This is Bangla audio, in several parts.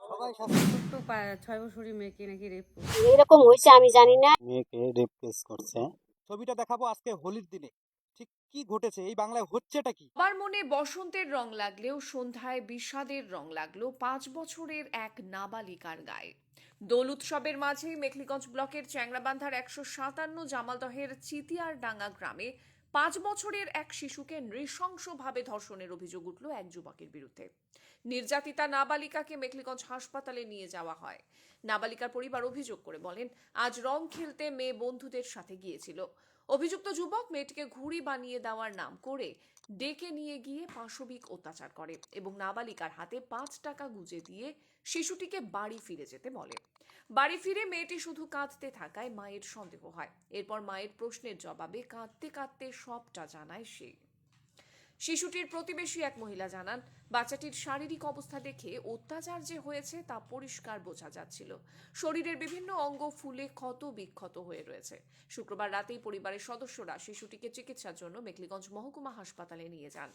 সবাই ছোট্ট পা- ছয় বছরই মেয়েকে নাকি রেপ এরকম হয়েছে আমি জানি না। মেয়েকে রেপ কেস করছে। ছবিটা দেখাবো আজকে হোলির দিনে। ঠিক কি ঘটেছে এই বাংলায় হচ্ছেটা কি? আমার মনে বসন্তের রং লাগলেও সন্ধ্যায় বিষাদের রং লাগল পাঁচ বছরের এক নাবালিকার গায়ে। দোল উৎসবের মাঝেই মেখলিগঞ্জ ব্লকের চ্যাংরাবান্ধার একশো সাতান্ন জামালদহের চিতিয়ারডাঙ্গা গ্রামে পাঁচ বছরের এক শিশুকে নৃশংসভাবে ধর্ষণের অভিযোগ উঠল এক যুবকের বিরুদ্ধে। নির্যাতিতা নাবালিকাকে মেখলিগঞ্জ হাসপাতালে নিয়ে যাওয়া হয়। নাবালিকার পরিবার অভিযোগ করে বলেন, আজ রং খেলতে মেয়ে বন্ধুদের সাথে গিয়েছিল। অভিযুক্ত যুবক মেয়েটিকে ঘুড়ি বানিয়ে দেওয়ার নাম করে ডেকে নিয়ে গিয়ে পাশবিক অত্যাচার করে এবং নাবালিকার হাতে পাঁচ টাকা গুজে দিয়ে শিশুটিকে বাড়ি ফিরে যেতে বলে। বাড়ি ফিরে মেয়েটি শুধু কাঁদতে থাকায় মায়ের সন্দেহ হয়। এরপর মায়ের প্রশ্নের জবাবে কাঁদতে কাঁদতে সবটা জানায় সে। শিশুটির প্রতিবেশী এক মহিলা জানান বাচ্চাটির শারীরিক অবস্থা দেখে অত্যাচার যে হয়েছে তা পরিষ্কার বোঝা যাচ্ছিল। শরীরের বিভিন্ন অঙ্গ ফুলে ক্ষত বিক্ষত হয়ে রয়েছে। শুক্রবার রাতেই পরিবারের সদস্যরা শিশুটিকে চিকিৎসার জন্য মেখলিগঞ্জ মহকুমা হাসপাতালে নিয়ে যান।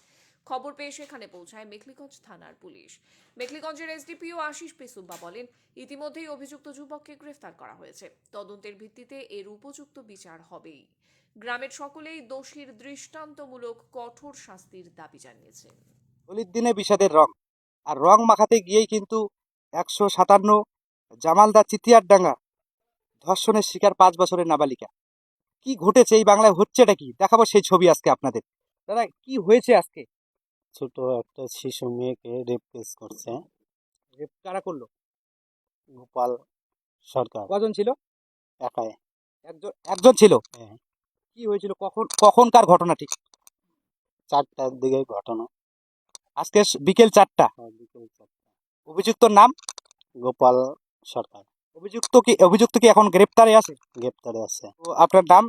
খবর পেয়ে সেখানে পৌঁছায় মেখলিগঞ্জ থানার পুলিশ। মেখলিগঞ্জের এসডিপিও আশিস পেসুব্বা বলেন, ইতিমধ্যেই অভিযুক্ত যুবককে গ্রেফতার করা হয়েছে। তদন্তের ভিত্তিতে এর উপযুক্ত বিচার হবেই। গ্রামের সকলেই দোষীর দৃষ্টান্তমূলক কঠোর শাস্তির দাবি জানিয়েছেন। হোলির দিনে বিষাদের রং। আর রং মাখাতে গিয়েই কিন্তু একশো সাতান্ন জামালদা চিতিয়ার ডাঙ্গা ধর্ষণের শিকার পাঁচ বছরের নাবালিকা। কি ঘটেছে এই বাংলায় হচ্ছেটা কি? দেখাবো সেই ছবি আজকে আপনাদের। দাদা কি হয়েছে আজকে? ছোট একটা শিশু মেয়েকে রেপ কেস করছে। রেপ কারা করল? গোপাল সরকার। কজন ছিল? একাই। একজন একজন ছিল? হ্যাঁ। কি হয়েছিল? কখন কখনকার ঘটনা ঠিক? চারটার দিকে ঘটনা। আজকে বিকেল চারটা। চারটা। অভিযুক্তর নাম? গোপাল সরকার। অভিযুক্ত কি অভিযুক্ত কি এখন গ্রেপ্তারে আছে? গ্রেপ্তারে আছে। তো আপনার নাম?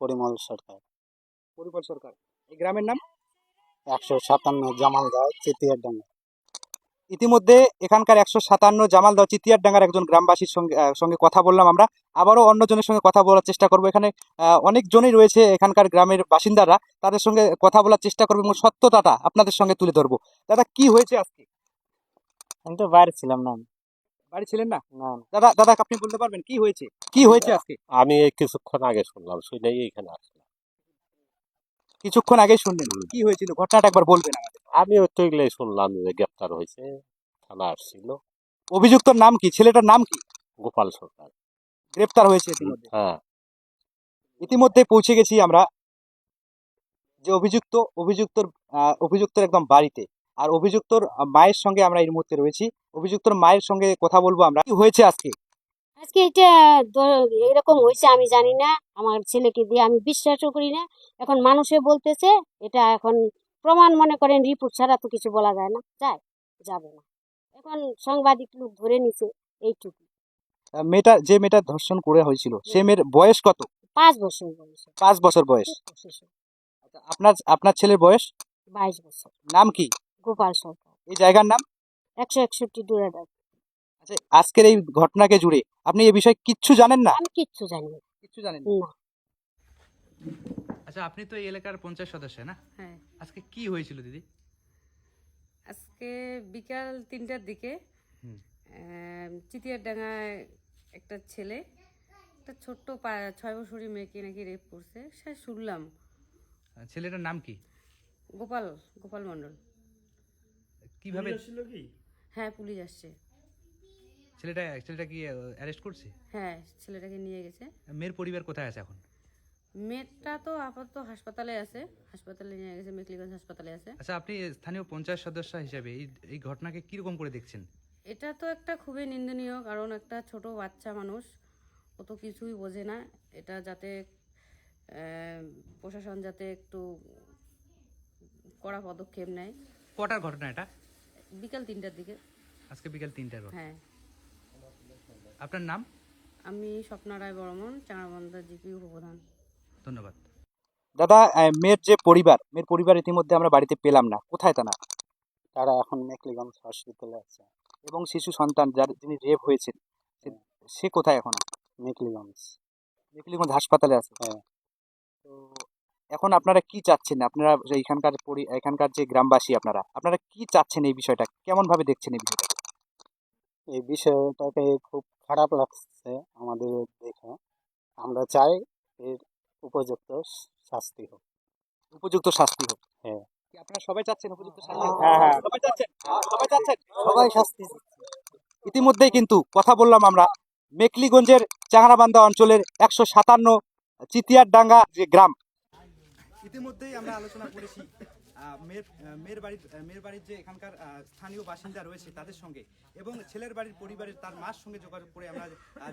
পরিমল সরকার। পরিমল সরকার। এই গ্রামের নাম? একশো সাতান্ন জামালদা চেতিয়ার ডাঙ্গা ইতিমধ্যে এখানকার একশো সাতান্ন জামালদহ চিতিয়ার ডাঙ্গার একজন গ্রামবাসীর সঙ্গে সঙ্গে কথা বললাম আমরা। আবারও অন্যজনের সঙ্গে কথা বলার চেষ্টা করব। এখানে অনেকজনই রয়েছে এখানকার গ্রামের বাসিন্দারা। তাদের সঙ্গে কথা বলার চেষ্টা করব এবং সত্যতাটা আপনাদের সঙ্গে তুলে ধরবো। দাদা কি হয়েছে আজকে? আমি তো বাইরে ছিলাম না। বাড়ি ছিলেন না? না। দাদা দাদা আপনি বলতে পারবেন কি হয়েছে? কি হয়েছে আজকে? আমি কিছুক্ষণ আগে শুনলাম শুনেই এখানে আসলাম। কিছুক্ষণ আগে শুনলেন। কি হয়েছিল? ঘটনাটা একবার বলবেন আমাদের আমি তো এগুলোই শুনলাম যে গ্রেপ্তার হয়েছে থানা আসছিল। অভিযুক্তর নাম কি? ছেলেটার নাম কি? গোপাল সরকার। গ্রেপ্তার হয়েছে ইতিমধ্যে। হ্যাঁ। ইতিমধ্যে পৌঁছে গেছি আমরা যে অভিযুক্ত অভিযুক্তর অভিযুক্তর একদম বাড়িতে। আর অভিযুক্তর মায়ের সঙ্গে আমরা এই মুহূর্তে রয়েছি। অভিযুক্তর মায়ের সঙ্গে কথা বলব আমরা। কি হয়েছে আজকে? আজকে এটা এরকম হয়েছে আমি জানি না। আমার ছেলেকে দিয়ে আমি বিশ্বাসও করি না। এখন মানুষে বলতেছে এটা এখন প্রমাণ মনে করেন রিপোর্ট ছাড়া তো কিছু বলা যায় না। যায় যাবে না। এখন সাংবাদিক লোক ধরে নিছে এইটুকু। মেয়েটা যে মেয়েটা ধর্ষণ করে হয়েছিল সে মেয়ের বয়স কত? পাঁচ বছর বয়স। পাঁচ বছর বয়স। আচ্ছা, আপনার আপনার ছেলের বয়স? বাইশ বছর। নাম কি? গোপাল সরকার। এই জায়গার নাম? একশো একষট্টি ডোরাডা আচ্ছা আজকের এই ঘটনাকে জুড়ে আপনি এই বিষয়ে কিচ্ছু জানেন না? আমি কিচ্ছু জানি না। কিচ্ছু জানেন না? না। আচ্ছা আপনি তো এই এলাকার পঞ্চায়েত সদস্য না? হ্যাঁ। আজকে কি হয়েছিল দিদি? আজকে বিকাল তিনটার দিকে হুম। আহ, চিতিয়ারডাঙ্গায় একটা ছেলে একটা ছোট্ট পা- ছয় বছরই মেয়েকে নাকি রেপ করছে সে শুনলাম। আহ, ছেলেটার নাম কি? গোপাল গোপাল মণ্ডল। কীভাবে? হ্যাঁ পুলিশ আসছে। ছেলেটা ছেলেটা কি অ্যারেস্ট করছে? হ্যাঁ ছেলেটাকে নিয়ে গেছে। মেয়ের পরিবার কোথায় আছে এখন? মেয়েটা তো আপাতত হাসপাতালে আছে। হাসপাতালে নিয়ে গেছে মেকলিগঞ্জ হাসপাতালে আছে। আচ্ছা আপনি স্থানীয় পঞ্চায়েত সদস্য হিসেবে এই এই ঘটনাকে কীরকম করে দেখছেন? এটা তো একটা খুবই নিন্দনীয় কারণ একটা ছোট বাচ্চা মানুষ ও তো কিছুই বোঝে না। এটা যাতে প্রশাসন যাতে একটু কড়া পদক্ষেপ নেয়। কটার ঘটনা এটা? বিকাল তিনটার দিকে। আজকে বিকাল তিনটার হ্যাঁ। আপনার নাম? আমি স্বপ্না রায় বর্মন চাঁড়াবন্দা জিপি উপপ্রধান। ধন্যবাদ। দাদা মেয়ের যে পরিবার মেয়ের পরিবার ইতিমধ্যে আমরা বাড়িতে পেলাম না। কোথায় তারা? তারা এখন মেকলিগঞ্জ হসপিটালে আছে। এবং শিশু সন্তান যার যিনি রেপ হয়েছেন সে- সে কোথায় এখন? মেকলিগঞ্জ। মেকলিগঞ্জ হাসপাতালে আছে? হ্যাঁ। তো এখন আপনারা কি চাচ্ছেন? আপনারা যে এখানকার এখানকার যে গ্রামবাসী আপনারা আপনারা কি চাচ্ছেন এই বিষয়টা? কেমনভাবে দেখছেন এই বিষয়টা? এই বিষয়টাকে খুব খারাপ লাগছে আমাদের দেখে। আমরা চাই এর উপযুক্ত শাস্তি হোক। উপযুক্ত শাস্তি হোক। হ্যাঁ। আপনারা সবাই চাচ্ছেন উপযুক্ত শাস্তি হ্যাঁ, হ্যাঁ। সবাই চাচ্ছেন? সবাই চাচ্ছেন? সবাই শাস্তি ইতিমধ্যেই কিন্তু কথা বললাম আমরা মেকলিগঞ্জের চাংরাবান্ধা অঞ্চলের একশো সাতান্ন চিতিয়ারডাঙ্গা যে গ্রাম ইতিমধ্যেই আমরা আলোচনা করেছি। মেয়ের মেয়ের বাড়ির মেয়ের বাড়ির যে এখানকার স্থানীয় বাসিন্দা রয়েছে তাদের সঙ্গে এবং ছেলের বাড়ির পরিবারের তার মার সঙ্গে যোগাযোগ করে আমরা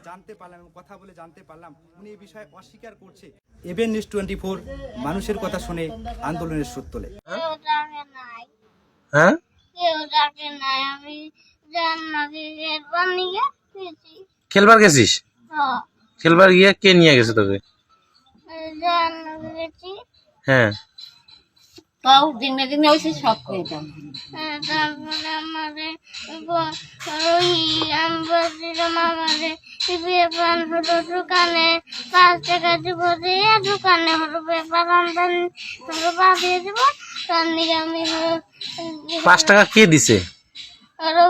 জানতে পারলাম এবং কথা বলে জানতে পারলাম। উনি এই বিষয়ে অস্বীকার করছে। এভেন নিউজ টোয়েন্টি ফোর মানুষের কথা শুনে আন্দোলনের সুর তোলে। হ্যাঁ? গেছি। খেলবার গেছিস? হ্যাঁ। খেলবার গিয়ে কে নিয়ে গেছে তোকে? হ্যাঁ। তাও দিনে দিনে ওই সব করে দাম হ্যাঁ, তারপরে আমাদের ওই বলছিলাম আমাদের পেপার হলো দোকানে পাঁচ টাকা দিব দিয়ে দোকানে হলো পেপার আমদানি হলো পাঠিয়ে দিব তার দিকে আমি হলো পাঁচ টাকা কে দিছে?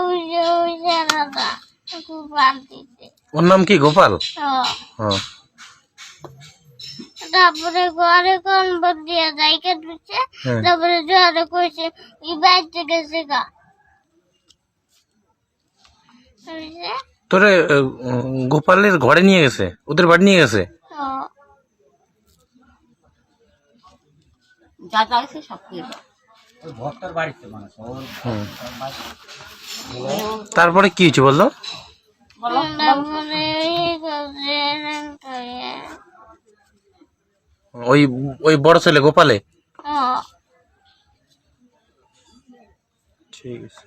ওই যে ওই যে দাদা খুব বাদ দিতে ওর নাম কি গোপাল? হ্যাঁ। তারপরে ঘরে কনভার দিয়ে যাইকে দিচ্ছে হ্যাঁ। তারপরে জোরে কইছে ই থেকে শেখা। বুঝছে? তোরে গোপালের ঘরে নিয়ে গেছে ওদের বাড়ি নিয়ে গেছে? যা যা আছে সব করে দাও। হুম। তারপরে কি হয়েছে বলল ওই ওই বড় ছেলে গোপালে? ঠিক আছে।